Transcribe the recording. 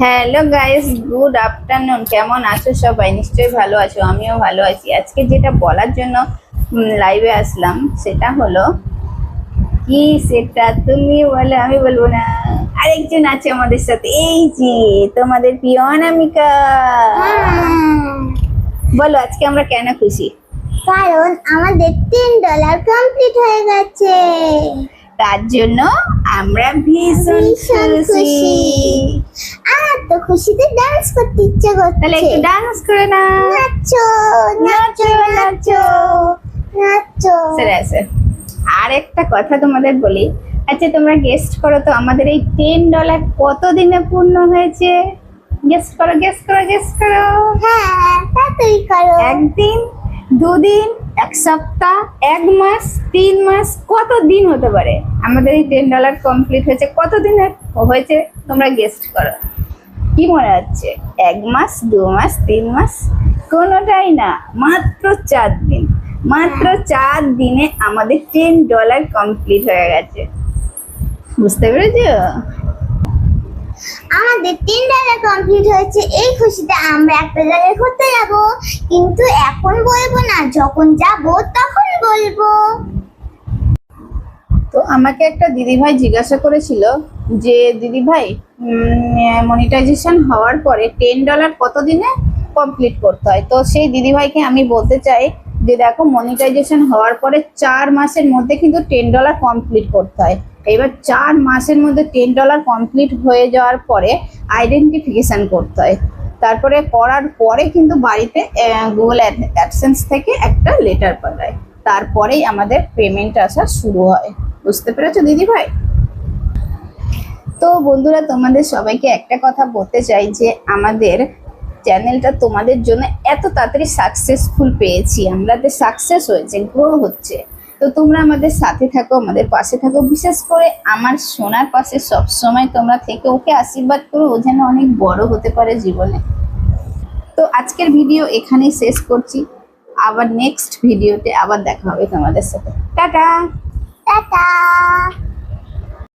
Hello guys good afternoon. কেমন আছো সবাই? নিশ্চয়ই ভালো আছো আমিও ভালো আছি। আজকে যেটা বলার জন্য লাইভে আসলাম সেটা হলো কি সেটা তুমি বলো আমি বলব না। আরেকজন আছে আমাদের সাথে। এই যে তোমাদের প্রিয় অনামিকা। বলো আজকে আমরা কেন খুশি? কারণ আমাদের তিন ডলার কমপ্লিট হয়ে গেছে। তার জন্য আমরা ভীষণ ভীষণ খুশি। খুশি। আর তো খুশিতে ডান্স করতে ইচ্ছে তাহলে একটু ডান্স করে না নাচো নাচো নাচো নাচো। আছে আর একটা কথা তোমাদের বলি। আচ্ছা তোমরা গেস্ট করো তো আমাদের এই টেন ডলার কত দিনে পূর্ণ হয়েছে? গেস্ট করো গেস্ট করো গেস্ট করো। হ্যাঁ তাড়াতাড়ি করো। একদিন দুদিন এক সপ্তাহ এক মাস তিন মাস কত দিন হতে পারে? আমাদের এই টেন ডলার কমপ্লিট হয়েছে। কত দিনে হয়েছে? তোমরা গেস্ট করো। কি মনে হচ্ছে? এক মাস, দু মাস, তিন মাস? কোনোটাই না, মাত্র চার দিন। মাত্র চার দিনে আমাদের টেন ডলার কমপ্লিট হয়ে গেছে। বুঝতে পেরেছ? আমাদের তিন ডলার কমপ্লিট হয়েছে, এই খুশিতে আমরা একটা জায়গায় ঘুরতে যাব। কিন্তু এখন বলব না, যখন যাব তখন বলব। আমাকে একটা দিদিভাই জিজ্ঞাসা করেছিল যে, দিদিভাই মনিটাইজেশন হওয়ার পরে টেন ডলার কত দিনে কমপ্লিট করতে হয়? তো সেই দিদিভাইকে আমি বলতে চাই যে, দেখো মনিটাইজেশন হওয়ার পরে চার মাসের মধ্যে কিন্তু টেন ডলার কমপ্লিট করতে হয়। এবার চার মাসের মধ্যে টেন ডলার কমপ্লিট হয়ে যাওয়ার পরে আইডেন্টিফিকেশান করতে হয়। তারপরে করার পরে কিন্তু বাড়িতে গুগল অ্যাডসেন্স থেকে একটা লেটার পাঠায়। তারপরেই আমাদের পেমেন্ট আসা শুরু হয়। বুঝতে পেরেছ দিদি ভাই তো বন্ধুরা, তোমাদের সবাইকে একটা কথা বলতে চাই যে, আমাদের চ্যানেলটা তোমাদের জন্য এত তাড়াতাড়ি সাকসেসফুল পেয়েছি। আমাদের সাকসেস হয়েছে গ্রো হচ্ছে। তো তোমরা আমাদের সাথে থাকো, আমাদের পাশে থাকো। বিশেষ করে আমার সোনার পাশে সব সময় তোমরা থেকে ওকে আশীর্বাদ করো, ও যেন অনেক বড় হতে পারে জীবনে। তো আজকের ভিডিও এখানেই শেষ করছি। আবার নেক্সট ভিডিওতে আবার দেখা হবে তোমাদের সাথে। টাটা! টাটা